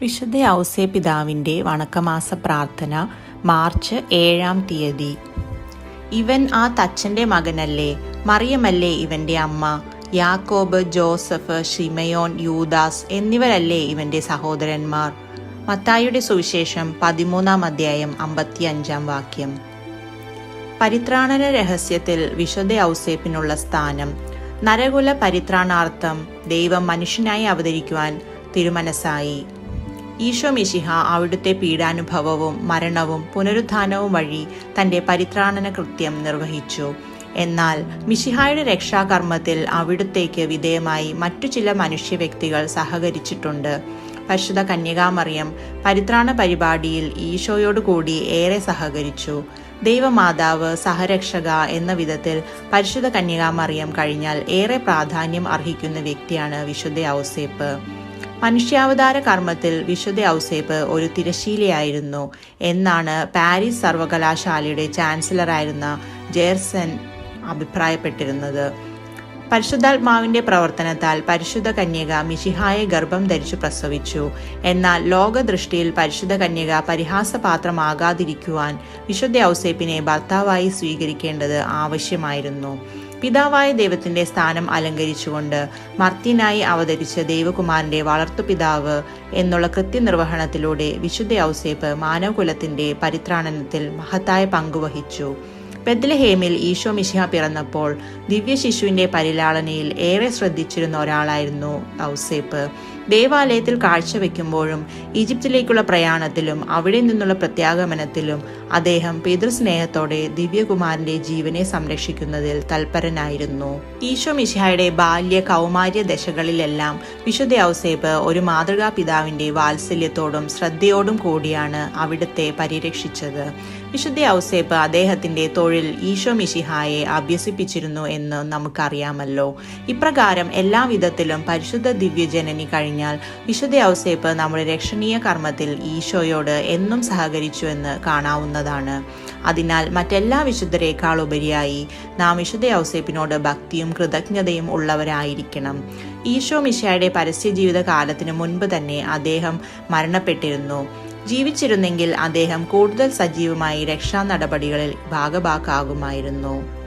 വിശുദ്ധ ഔസേ പിതാവിന്റെ വണക്കമാസ പ്രാർത്ഥന മാർച്ച് ഏഴാം തീയതി. ഇവൻ ആ തച്ചന്റെ മകനല്ലേ? മറിയമല്ലേ ഇവന്റെ അമ്മ? യാക്കോബ് ജോസഫ് ഷിമയോൻ യൂദാസ് എന്നിവരല്ലേ ഇവന്റെ സഹോദരന്മാർ? മത്തായിയുടെ സുവിശേഷം പതിമൂന്നാം അധ്യായം അമ്പത്തിയഞ്ചാം വാക്യം. പരിത്രാണന രഹസ്യത്തിൽ വിശുദ്ധ ഔസേപ്പിനുള്ള സ്ഥാനം. നരകുല പരിത്രാണാർത്ഥം ദൈവം മനുഷ്യനായി അവതരിക്കുവാൻ തിരുമനസായി ഈശോ മിശിഹ അവിടുത്തെ പീഡാനുഭവവും മരണവും പുനരുത്ഥാനവും വഴി തന്റെ പരിത്രാണന കൃത്യം നിർവഹിച്ചു. എന്നാൽ മിശിഹായുടെ രക്ഷാകർമ്മത്തിൽ അവിടുത്തേക്ക് വിധേയമായി മറ്റു ചില മനുഷ്യ വ്യക്തികൾ സഹകരിച്ചിട്ടുണ്ട്. പരിശുദ്ധ കന്യകാമറിയം പരിത്രാണ പരിപാടിയിൽ ഈശോയോട് കൂടി ഏറെ സഹകരിച്ചു. ദൈവമാതാവ് സഹരക്ഷക എന്ന വിധത്തിൽ പരിശുദ്ധ കന്യകാമറിയം കഴിഞ്ഞാൽ ഏറെ പ്രാധാന്യം അർഹിക്കുന്ന വ്യക്തിയാണ് വിശുദ്ധ ഔസേപ്പ്. മനുഷ്യാവതാര കർമ്മത്തിൽ വിശുദ്ധ ഔസേപ്പ് ഒരു തിരശീലയായിരുന്നു എന്നാണ് പാരീസ് സർവകലാശാലയുടെ ചാൻസലറായിരുന്ന ജേർസൻ അഭിപ്രായപ്പെട്ടിരുന്നത്. പരിശുദ്ധാത്മാവിന്റെ പ്രവർത്തനത്താൽ പരിശുദ്ധ കന്യക മിശിഹായെ ഗർഭം ധരിച്ചു പ്രസവിച്ചു. എന്നാൽ ലോകദൃഷ്ടിയിൽ പരിശുദ്ധ കന്യക പരിഹാസപാത്രമാകാതിരിക്കുവാൻ വിശുദ്ധ ഔസേപ്പിനെ ഭർത്താവായി സ്വീകരിക്കേണ്ടത് ആവശ്യമായിരുന്നു. പിതാവായ ദൈവത്തിന്റെ സ്ഥാനം അലങ്കരിച്ചുകൊണ്ട് മർത്തിനായി അവതരിച്ച ദൈവകുമാരന്റെ വളർത്തുപിതാവ് എന്നുള്ള കൃത്യനിർവഹണത്തിലൂടെ വിശുദ്ധ ഔസേപ്പ് മാനവകുലത്തിന്റെ പരിത്രാണനത്തിൽ മഹത്തായ പങ്കുവഹിച്ചു. ബെത്ലഹേമിൽ ഈശോ മിശിഹ പിറന്നപ്പോൾ ദിവ്യ ശിശുവിന്റെ പരിലാളനയിൽ ഏറെ ശ്രദ്ധിച്ചിരുന്ന ഒരാളായിരുന്നു ഔസേപ്പ്. ദേവാലയത്തിൽ കാഴ്ചവെക്കുമ്പോഴും ഈജിപ്തിലേക്കുള്ള പ്രയാണത്തിലും അവിടെ നിന്നുള്ള പ്രത്യാഗമനത്തിലും അദ്ദേഹം പിതൃസ്നേഹത്തോടെ ദിവ്യകുമാരന്റെ ജീവനെ സംരക്ഷിക്കുന്നതിൽ തൽപരനായിരുന്നു. ഈശോ മിശിഹായുടെ ബാല്യ കൗമാര്യ ദശകളിലെല്ലാം വിശുദ്ധ ഔസേപ്പ് ഒരു മാതൃകാ പിതാവിന്റെ വാത്സല്യത്തോടും ശ്രദ്ധയോടും കൂടിയാണ് അവിടുത്തെ പരിരക്ഷിച്ചത്. വിശുദ്ധ ഔസേപ്പ് അദ്ദേഹത്തിന്റെ തൊഴിൽ ഈശോ മിഷിഹായെ അഭ്യസിപ്പിച്ചിരുന്നു എന്ന് നമുക്കറിയാമല്ലോ. ഇപ്രകാരം എല്ലാ വിധത്തിലും പരിശുദ്ധ ദിവ്യജനനി കഴിഞ്ഞാൽ വിശുദ്ധ ഔസേപ്പ് നമ്മുടെ രക്ഷണീയ കർമ്മത്തിൽ ഈശോയോട് എന്നും സഹകരിച്ചു എന്ന് കാണാവുന്നതാണ്. അതിനാൽ മറ്റെല്ലാ വിശുദ്ധരേക്കാൾ ഉപരിയായി നാം വിശുദ്ധ ഔസേപ്പിനോട് ഭക്തിയും കൃതജ്ഞതയും ഉള്ളവരായിരിക്കണം. ഈശോ മിഷയുടെ പരസ്യ ജീവിത മുൻപ് തന്നെ അദ്ദേഹം മരണപ്പെട്ടിരുന്നു. ജീവിച്ചിരുന്നെങ്കിൽ അദ്ദേഹം കൂടുതൽ സജീവമായി രക്ഷാ നടപടികളിൽ ഭാഗഭാക്കാകുമായിരുന്നു.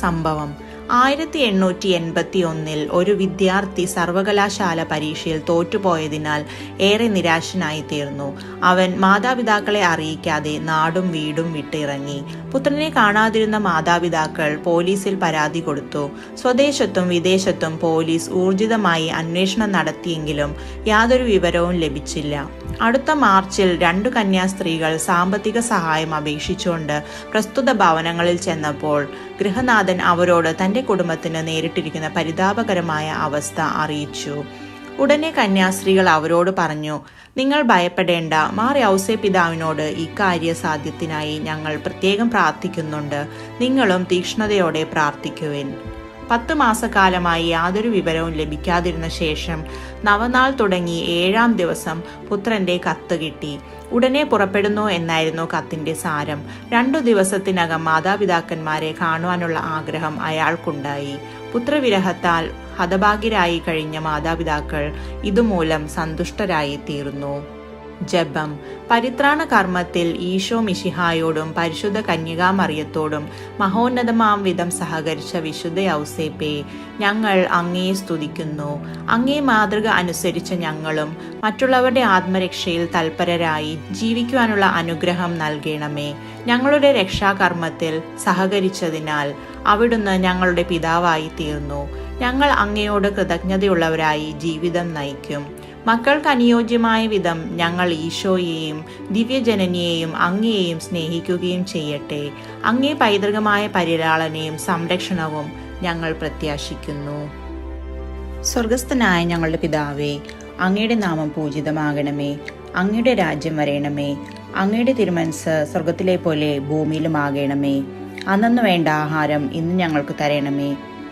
സംഭവം ആയിരത്തി എണ്ണൂറ്റി എൺപത്തി ഒന്നിൽ ഒരു വിദ്യാർത്ഥി സർവകലാശാല പരീക്ഷയിൽ തോറ്റുപോയതിനാൽ ഏറെ നിരാശനായി തീർന്നു അവൻ മാതാപിതാക്കളെ അറിയിക്കാതെ നാടും വീടും വിട്ടിറങ്ങി. പുത്രനെ കാണാതിരുന്ന മാതാപിതാക്കൾ പോലീസിൽ പരാതി കൊടുത്തു. സ്വദേശത്തും വിദേശത്തും പോലീസ് ഊർജിതമായി അന്വേഷണം നടത്തിയെങ്കിലും യാതൊരു വിവരവും ലഭിച്ചില്ല. അടുത്ത മാർച്ചിൽ രണ്ടു കന്യാസ്ത്രീകൾ സാമ്പത്തിക സഹായം അപേക്ഷിച്ചുകൊണ്ട് പ്രസ്തുത ഭവനങ്ങളിൽ ചെന്നപ്പോൾ ഗൃഹനാഥൻ അവരോട് തന്റെ കുടുംബത്തിന് നേരിട്ടിരിക്കുന്ന പരിതാപകരമായ അവസ്ഥ അറിയിച്ചു. ഉടനെ കന്യാസ്ത്രീകൾ അവരോട് പറഞ്ഞു നിങ്ങൾ ഭയപ്പെടേണ്ട. മാർ യൗസെ പിതാവിനോട് ഇക്കാര്യ സാധ്യത്തിനായി ഞങ്ങൾ പ്രത്യേകം പ്രാർത്ഥിക്കുന്നുണ്ട്. നിങ്ങളും തീക്ഷ്ണതയോടെ പ്രാർത്ഥിക്കുവിൻ. പത്ത് മാസക്കാലമായി യാതൊരു വിവരവും ലഭിക്കാതിരുന്ന ശേഷം നവനാൾ തുടങ്ങി ഏഴാം ദിവസം പുത്രന്റെ കത്ത് കിട്ടി. ഉടനെ പുറപ്പെടുന്നു എന്നായിരുന്നു കത്തിന്റെ സാരം. രണ്ടു ദിവസത്തിനകം മാതാപിതാക്കന്മാരെ കാണുവാനുള്ള ആഗ്രഹം അയാൾക്കുണ്ടായി. പുത്രവിരഹത്താൽ ഹതഭാഗ്യരായി കഴിഞ്ഞ മാതാപിതാക്കൾ ഇതുമൂലം സന്തുഷ്ടരായി തീർന്നു ജപം. പരിത്രാണ കർമ്മത്തിൽ ഈശോ മിഷിഹായോടും പരിശുദ്ധ കന്യകാമറിയത്തോടും മഹോന്നതമാം വിധം സഹകരിച്ച വിശുദ്ധ ഔസേപ്പെ ഞങ്ങൾ അങ്ങേ സ്തുതിക്കുന്നു. അങ്ങേ മാതൃക അനുസരിച്ച ഞങ്ങളും മറ്റുള്ളവരുടെ ആത്മരക്ഷയിൽ തൽപരരായി ജീവിക്കുവാനുള്ള അനുഗ്രഹം നൽകണമേ. ഞങ്ങളുടെ രക്ഷാകർമ്മത്തിൽ സഹകരിച്ചതിനാൽ അവിടുന്ന് ഞങ്ങളുടെ പിതാവായി തീർന്നു. ഞങ്ങൾ അങ്ങയോട് കൃതജ്ഞതയുള്ളവരായി ജീവിതം നയിക്കും. മക്കൾക്ക് അനുയോജ്യമായ വിധം ഞങ്ങൾ ഈശോയെയും ദിവ്യജനനിയെയും അങ്ങയെയും സ്നേഹിക്കുകയും ചെയ്യട്ടെ. അങ്ങേ പൈതൃകമായ പരിലാളനയും സംരക്ഷണവും ഞങ്ങൾ പ്രത്യാശിക്കുന്നു. സ്വർഗസ്ഥനായ ഞങ്ങളുടെ പിതാവേ അങ്ങയുടെ നാമം പൂജിതമാകണമേ. അങ്ങയുടെ രാജ്യം വരയണമേ അങ്ങയുടെ തിരുമനസ് സ്വർഗത്തിലെ പോലെ ഭൂമിയിലും ആകണമേ അന്നു വേണ്ട ആഹാരം ഇന്ന് ഞങ്ങൾക്ക് തരണമേ.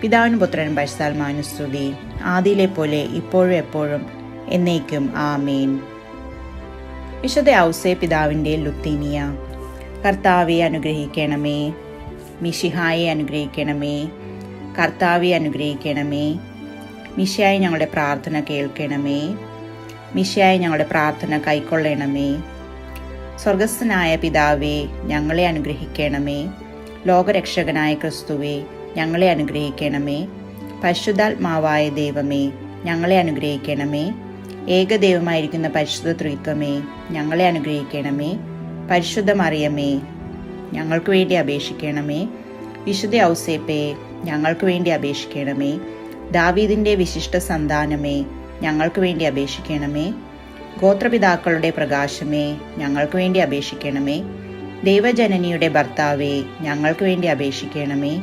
പിതാവിന് പുത്രൻ പരിശുദ്ധാത്മാനുസ്തുതി ആദിയിലെ പോലെ ഇപ്പോഴും എപ്പോഴും എന്നേക്കും. ആമേൻ. വിശുദ്ധ ഔസേ പിതാവിന്റെ ലുത്തീനിയ കർത്താവെ അനുഗ്രഹിക്കണമേ. മിഷിഹായെ അനുഗ്രഹിക്കണമേ. കർത്താവെ അനുഗ്രഹിക്കണമേ. മിഷയായി ഞങ്ങളുടെ പ്രാർത്ഥന കേൾക്കണമേ. മിഷയായി ഞങ്ങളുടെ പ്രാർത്ഥന കൈക്കൊള്ളണമേ. സ്വർഗസ്ഥനായ പിതാവേ ഞങ്ങളെ അനുഗ്രഹിക്കണമേ. ലോകരക്ഷകനായ ക്രിസ്തുവേ ഞങ്ങളെ അനുഗ്രഹിക്കണമേ. പരിശുദ്ധാത്മാവായ ദൈവമേ ഞങ്ങളെ അനുഗ്രഹിക്കണമേ. ഏകദൈവമായിരിക്കുന്ന പരിശുദ്ധ ത്രിത്വമേ ഞങ്ങളെ അനുഗ്രഹിക്കണമേ. പരിശുദ്ധ മറിയമേ ഞങ്ങൾക്ക് വേണ്ടി അപേക്ഷിക്കണമേ. വിശുദ്ധ ഔസേപ്പേ ഞങ്ങൾക്ക് വേണ്ടി അപേക്ഷിക്കണമേ. ദാവീദിന്റെ വിശിഷ്ട സന്താനമേ ഞങ്ങൾക്ക് വേണ്ടി അപേക്ഷിക്കണമേ. ഗോത്രപിതാക്കളുടെ പ്രകാശമേ ഞങ്ങൾക്ക് വേണ്ടി അപേക്ഷിക്കണമേ. ദൈവജനനിയുടെ ഭർത്താവേ ഞങ്ങൾക്ക് വേണ്ടി അപേക്ഷിക്കണമേ.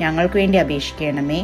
ഞങ്ങൾക്ക് വേണ്ടി അപേക്ഷിക്കണമേ.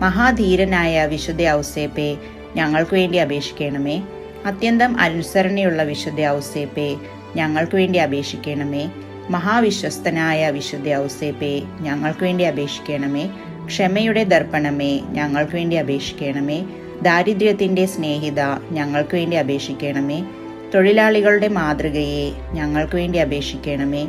മഹാധീരനായ വിശുദ്ധ ഔസേപ്പെ ഞങ്ങൾക്ക് വേണ്ടി അപേക്ഷിക്കണമേ. അത്യന്തം അനുസരണയുള്ള വിശുദ്ധ ഔസേപ്പെ ഞങ്ങൾക്ക് വേണ്ടി അപേക്ഷിക്കണമേ. മഹാവിശ്വസ്തനായ വിശുദ്ധ ഔസേപ്പെ ഞങ്ങൾക്ക് വേണ്ടി അപേക്ഷിക്കണമേ. ക്ഷമയുടെ ദർപ്പണമേ ഞങ്ങൾക്ക് വേണ്ടി അപേക്ഷിക്കണമേ. ദാരിദ്ര്യത്തിന്റെ സ്നേഹിത ഞങ്ങൾക്ക് വേണ്ടി അപേക്ഷിക്കണമേ. തൊഴിലാളികളുടെ മാതൃകയെ ഞങ്ങൾക്ക് വേണ്ടി അപേക്ഷിക്കണമേ.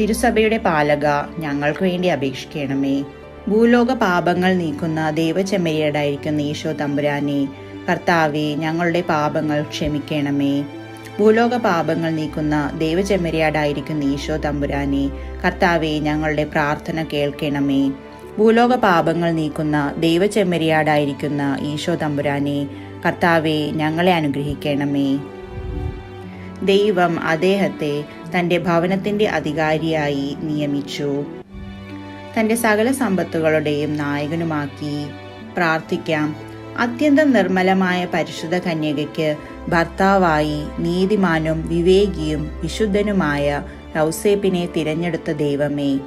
തിരുസഭയുടെ പാലക ഞങ്ങൾക്ക് വേണ്ടി അപേക്ഷിക്കണമേ. ഭൂലോക പാപങ്ങൾ നീക്കുന്ന ദൈവചെമ്മരിയടായിരിക്കുന്ന ഈശോ തമ്പുരാനെ. കർത്താവെ ഞങ്ങളുടെ പാപങ്ങൾ ക്ഷമിക്കണമേ. ഭൂലോക പാപങ്ങൾ നീക്കുന്ന ദൈവചെമ്മരിയാടായിരിക്കുന്ന ഈശോ തമ്പുരാനെ. കർത്താവെ ഞങ്ങളുടെ പ്രാർത്ഥന കേൾക്കണമേ. ഭൂലോക പാപങ്ങൾ നീക്കുന്ന ദൈവചെമ്മരിയാടായിരിക്കുന്ന ഈശോ തമ്പുരാനെ. കർത്താവെ ഞങ്ങളെ അനുഗ്രഹിക്കണമേ. ദൈവം അദ്ദേഹത്തെ തന്റെ ഭവനത്തിന്റെ അധികാരിയായി നിയമിച്ചു. തന്റെ സകല സമ്പത്തുകളുടെയും നായകനുമാക്കി പ്രാർത്ഥിക്കാം. അത്യന്തം നിർമ്മലമായ പരിശുദ്ധ കന്യകയ്ക്ക് ഭർത്താവായി നീതിമാനും വിവേകിയും വിശുദ്ധനുമായ റൗസേപ്പിനെ തിരഞ്ഞെടുത്ത ദൈവമേ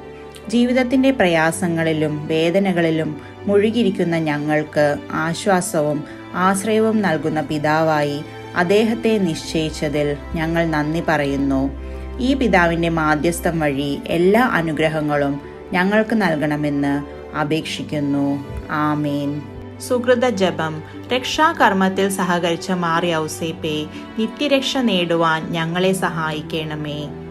ജീവിതത്തിന്റെ പ്രയാസങ്ങളിലും വേദനകളിലും മുഴുകിയിരിക്കുന്ന ഞങ്ങൾക്ക് ആശ്വാസവും ആശ്രയവും നൽകുന്ന പിതാവായി അദ്ദേഹത്തെ നിശ്ചയിച്ചതിൽ ഞങ്ങൾ നന്ദി പറയുന്നു. ഈ പിതാവിന്റെ മാധ്യസ്ഥം വഴി എല്ലാ അനുഗ്രഹങ്ങളും ഞങ്ങൾക്ക് നൽകണമെന്ന് അപേക്ഷിക്കുന്നു. ആമേൻ. സുഹൃത ജപം. രക്ഷാകർമ്മത്തിൽ സഹകരിച്ച മാറിയ ഔസേപ്പെ നിത്യരക്ഷ നേടുവാൻ ഞങ്ങളെ സഹായിക്കണമേ.